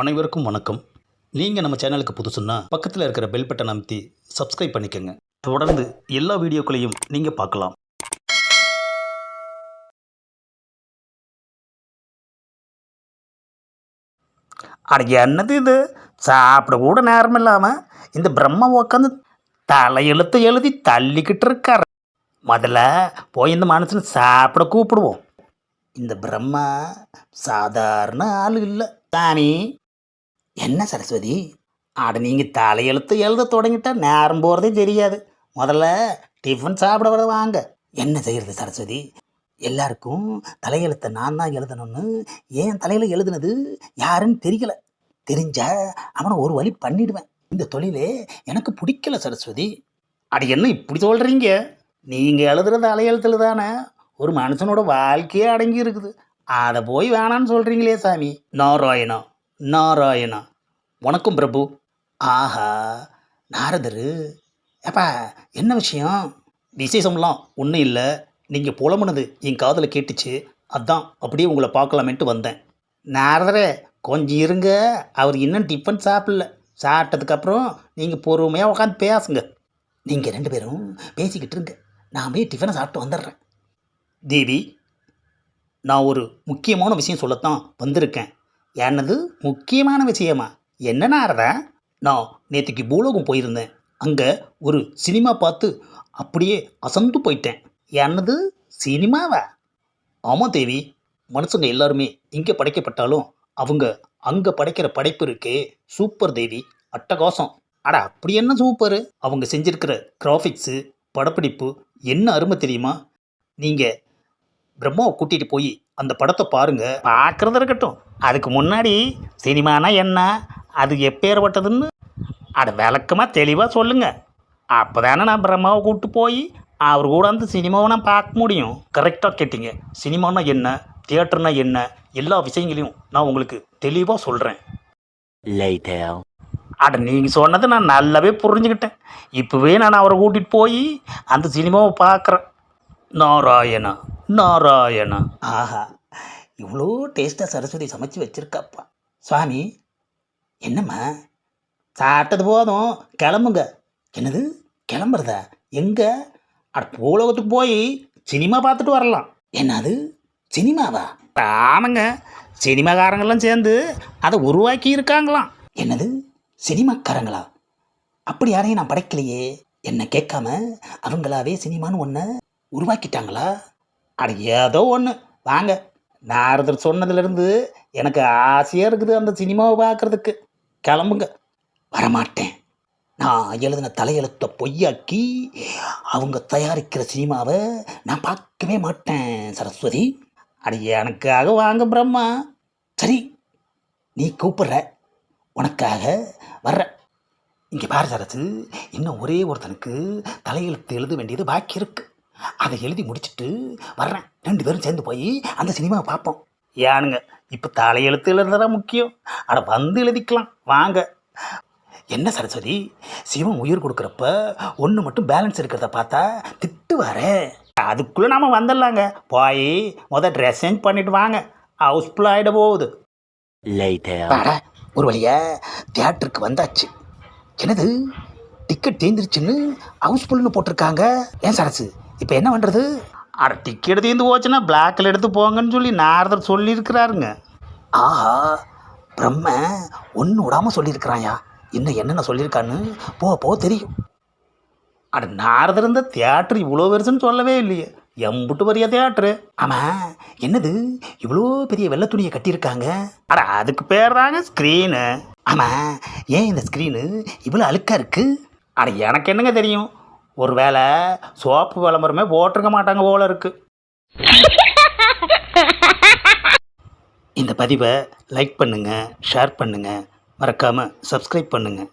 அனைவருக்கும் வணக்கம். நீங்கள் நம்ம சேனலுக்கு புதுசுன்னா பக்கத்தில் இருக்கிற பெல் பட்டன் அமைத்தி சப்ஸ்கிரைப் பண்ணிக்கோங்க. தொடர்ந்து எல்லா வீடியோக்களையும் நீங்கள் பார்க்கலாம். அட என்னது இது? சாப்பிட கூட நேரம் இல்லாமல் இந்த பிரம்மா உட்காந்து தலையெழுத்து எழுதி தள்ளிக்கிட்டு இருக்கார். முதல்ல போய் இந்த மனுஷனை சாப்பிட கூப்பிடுவோம். இந்த பிரம்மா சாதாரண ஆள் இல்லை. சாமி என்ன சரஸ்வதி? அட நீங்கள் தலையெழுத்து எழுத தொடங்கிட்டா நேரம் போகிறதே தெரியாது. முதல்ல டிஃபன் சாப்பிட வர வாங்க. என்ன செய்கிறது சரஸ்வதி? எல்லாருக்கும் தலையெழுத்தை நான் தான் எழுதணும்னு ஏன் தலையில் எழுதுனது யாருன்னு தெரியல. தெரிஞ்சா அவனை ஒரு வழி பண்ணிடுவேன். இந்த தொழிலே எனக்கு பிடிக்கல சரஸ்வதி. அடி என்ன இப்படி சொல்கிறீங்க நீங்கள் எழுதுறது தலையெழுத்தில் தானே. ஒரு மனுஷனோட வாழ்க்கையே அடங்கி இருக்குது. அதை போய் வேணான்னு சொல்கிறீங்களே சாமி. நாராயணா நாராயணா. வணக்கம் பிரபு. ஆஹா நாரதரு. ஏப்பா என்ன விஷயம்? விசேஷம்லாம் ஒன்றும் இல்லை. நீங்கள் புலம்புனது என் காதில் கேட்டுச்சு. அதான் அப்படியே உங்களை பார்க்கலாமேன்ட்டு வந்தேன். நாரதரே கொஞ்சம் இருங்க. அவர் இன்னும் டிஃபன் சாப்பிடல. சாப்பிட்டதுக்கப்புறம் நீங்கள் பொறுமையாக உட்காந்து பேசுங்க. நீங்கள் ரெண்டு பேரும் பேசிக்கிட்டு இருங்க. நான் போய் டிஃபனை சாப்பிட்டு வந்துடுறேன். தேவி நான் ஒரு முக்கியமான விஷயம் சொல்லத்தான் வந்திருக்கேன். என்னது முக்கியமான விஷயமா? என்ன நாரதா? நான் நேற்றுக்கு பூலோகம் போயிருந்தேன். அங்கே ஒரு சினிமா பார்த்து அப்படியே அசந்து போயிட்டேன். என்னது? சினிமாவா? ஆமாம் தேவி. மனுஷங்க எல்லாருமே இங்கே படைக்கப்பட்டாலும் அவங்க அங்கே படைக்கிற படைப்பு இருக்கே. சூப்பர் தேவி. அட்டகாசம். அட அப்படி என்ன சூப்பர்? அவங்க செஞ்சிருக்கிற கிராஃபிக்ஸு படப்பிடிப்பு என்ன அருமை தெரியுமா? நீங்கள் பிரம்மாவை கூட்டிகிட்டு போய் அந்த படத்தை பாருங்க. பார்க்குறது இருக்கட்டும். அதுக்கு முன்னாடி சினிமானா என்ன? அது எப்பேற்பட்டதுன்னு அட விளக்கமாக தெளிவாக சொல்லுங்கள் அப்போ தானே நான் பிரம்மாவை கூப்பிட்டு போய் அவர் கூட அந்த சினிமாவை நான் பார்க்க முடியும். கரெக்டாக கேட்டீங்க. சினிமானா என்ன? தியேட்டர்னா என்ன? எல்லா விஷயங்களையும் நான் உங்களுக்கு தெளிவாக சொல்கிறேன் அட நீங்கள் சொன்னதை நான் நல்லாவே புரிஞ்சுக்கிட்டேன். இப்போவே நான் அவரை கூட்டிகிட்டு போய் அந்த சினிமாவை பார்க்குறேன். நாராயணா நாராயணா. ஆஹா இவ்வளோ டேஸ்ட்டாக சரஸ்வதி சமைச்சு வச்சிருக்காப்பா. சுவாமி என்னம்மா? சாப்பிட்டது போதும் கிளம்புங்க. என்னது? கிளம்புறதா? எங்கே? அட பூலோகத்துக்கு போய் சினிமா பார்த்துட்டு வரலாம். என்னது? சினிமாவா? ஆமாங்க. சினிமாக்காரங்கெல்லாம் சேர்ந்து அதை உருவாக்கி இருக்காங்களாம். என்னது? சினிமாக்காரங்களா? அப்படி யாரையும் நான் படைக்கலையே. என்னை கேட்காம அவங்களாவே சினிமான்னு ஒன்று உருவாக்கிட்டாங்களா? அட ஏதோ ஒன்று வாங்க நாரதர் சொன்னதுலேருந்து எனக்கு ஆசையாக இருக்குது அந்த சினிமாவை பார்க்குறதுக்கு. கிளம்புங்க. வரமாட்டேன். நான் எழுதின தலையெழுத்தை பொய்யாக்கி அவங்க தயாரிக்கிற சினிமாவை நான் பார்க்கவே மாட்டேன் சரஸ்வதி. அட எனக்காக வாங்க பிரம்மா. சரி நீ கூப்பிடுற. உனக்காக வர்ற இங்கே பாரு இன்னும் ஒரே ஒருத்தனுக்கு தலையெழுத்து எழுத வேண்டியது பாக்கி இருக்குது அதை எழுதி முடிச்சிட்டு வர்றேன். ரெண்டு பேரும் சேர்ந்து போய் அந்த சினிமாவை பார்ப்போம். ஏனுங்க இப்போ தலையெழுத்து எழுதுறதா முக்கியம்? அட வந்து எழுதிக்கலாம். வாங்க. என்ன சரஸ்வதி சிவன் உயிர் கொடுக்குறப்ப ஒன்று மட்டும் பேலன்ஸ் இருக்கிறத பார்த்தா திட்டு வரே அதுக்குள்ளே நாம் வந்துடலாங்க. போய் முத ட்ரெஸ் சேஞ்ச் பண்ணிட்டு வாங்க. ஹவுஸ்ஃபுல் ஆகிட போகுது. ஒரு வழியா தியேட்டருக்கு வந்தாச்சு. என்னது? டிக்கெட் தீர்ந்துருச்சுன்னு ஹவுஸ்ஃபுல்னு போட்டிருக்காங்க. ஏன் சரசு? இப்போ என்ன பண்ணுறது அட டிக்கெட் தீர்ந்து போச்சுன்னா பிளாக்கில் எடுத்து போங்கன்னு சொல்லி நாரதர் சொல்லியிருக்கிறாருங்க. ஆஹா பிரம்ம ஒன்று விடாமல் சொல்லியிருக்கிறாயா? இன்னும் என்னென்ன சொல்லியிருக்கான்னு போக போக தெரியும். அட நாரதர் இந்த தியேட்டர் இவ்வளோ பெருசுன்னு சொல்லவே இல்லையே. எம்புட்டு வரியா தியேட்டரு ஆமாம் என்னது? இவ்வளோ பெரிய வெள்ளை துணியை கட்டியிருக்காங்க? அட அதுக்கு பேர் தாங்க ஸ்க்ரீனு ஆமாம் ஏன் இந்த ஸ்க்ரீனு இவ்வளோ அழுக்கா இருக்கு? அட எனக்கு என்னங்க தெரியும்? ஒரு வேளை சோப்பு விளம்பரமே போட்டிருக்க மாட்டாங்க போல இருக்கு. இந்த பதிவை லைக் பண்ணுங்கள் ஷேர் பண்ணுங்கள் மறக்காமல் சப்ஸ்கிரைப் பண்ணுங்கள்